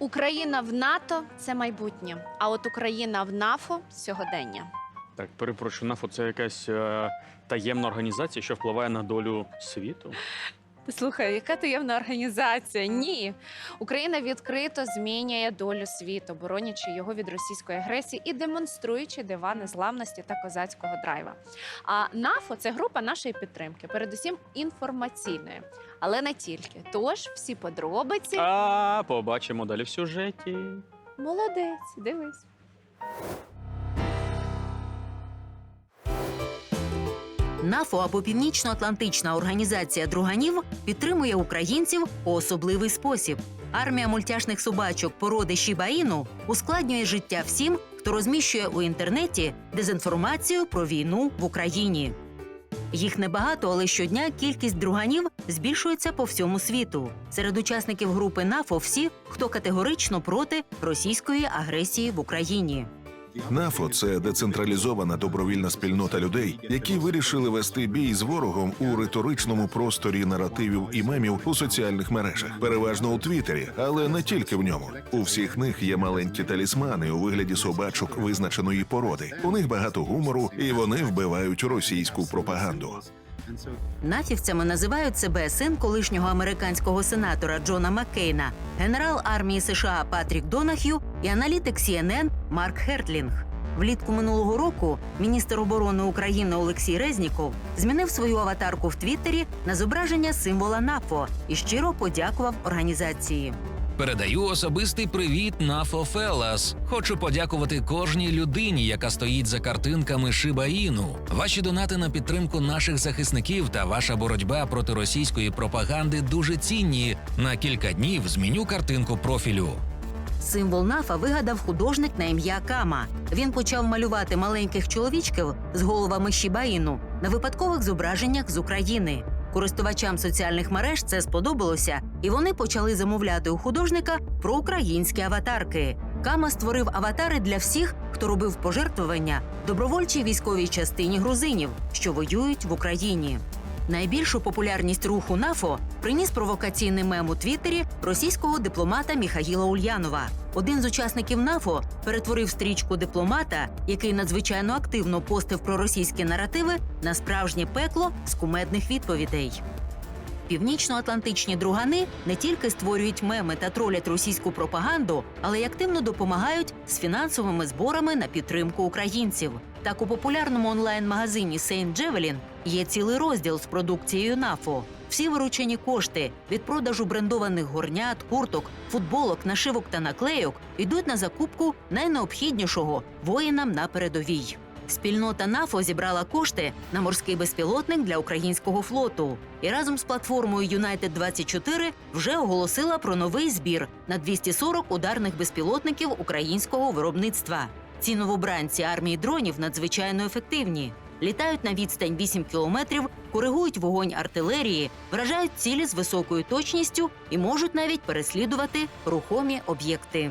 Україна в НАТО це майбутнє, а от Україна в НАФО сьогодення. Так, перепрошую, НАФО це якась е, таємна організація, що впливає на долю світу. Слухай, яка таємна організація? Ні. Україна відкрито змінює долю світу, боронячи його від російської агресії і демонструючи дива незламності та козацького драйва. А НАФО це група нашої підтримки, передусім інформаційної, але не тільки. Тож всі подробиці. А побачимо далі в сюжеті. Молодець, дивись. НАФО або Північно-Атлантична організація друганів підтримує українців у особливий спосіб. Армія мультяшних собачок породи Шібаїну ускладнює життя всім, хто розміщує у інтернеті дезінформацію про війну в Україні. Їх небагато, але щодня кількість друганів збільшується по всьому світу. Серед учасників групи НАФО всі, хто категорично проти російської агресії в Україні. НАФО це децентралізована добровільна спільнота людей, які вирішили вести бій з ворогом у риторичному просторі наративів і мемів у соціальних мережах, переважно у Твіттері, але не тільки в ньому. У всіх них є маленькі талісмани у вигляді собачок визначеної породи. У них багато гумору, і вони вбивають російську пропаганду. Нафівцями називають себе син колишнього американського сенатора Джона Маккейна, генерал армії США Патрік Донах'ю і аналітик CNN Марк Хертлінг. Влітку минулого року міністр оборони України Олексій Резніков змінив свою аватарку в Твіттері на зображення символа НАФО і щиро подякував організації. Передаю особистий привіт на Фофелас. Хочу подякувати кожній людині, яка стоїть за картинками Шибаїну. Ваші донати на підтримку наших захисників та ваша боротьба проти російської пропаганди дуже цінні. На кілька днів зміню картинку профілю. Символ НАФА вигадав художник на ім'я Кама. Він почав малювати маленьких чоловічків з головами Шібаїну на випадкових зображеннях з України. Користувачам соціальних мереж це сподобалося, і вони почали замовляти у художника про українські аватарки. Кама створив аватари для всіх, хто робив пожертвування добровольчій військовій частині грузинів, що воюють в Україні. Найбільшу популярність руху НАФО приніс провокаційний мем у Твіттері російського дипломата Міхаїла Ульянова. Один з учасників НАФО перетворив стрічку дипломата, який надзвичайно активно постив про російські наративи, на справжнє пекло з кумедних відповідей. Північно-атлантичні другани не тільки створюють меми та тролять російську пропаганду, але й активно допомагають з фінансовими зборами на підтримку українців. Так у популярному онлайн-магазині Сейнт Джевелін є цілий розділ з продукцією НАФО. Всі виручені кошти від продажу брендованих горнят, курток, футболок, нашивок та наклейок йдуть на закупку найнеобхіднішого воїнам на передовій. Спільнота НАФО зібрала кошти на морський безпілотник для українського флоту і разом з платформою United 24 вже оголосила про новий збір на 240 ударних безпілотників українського виробництва. Ці новобранці армії дронів надзвичайно ефективні. Літають на відстань 8 кілометрів, коригують вогонь артилерії, вражають цілі з високою точністю і можуть навіть переслідувати рухомі об'єкти.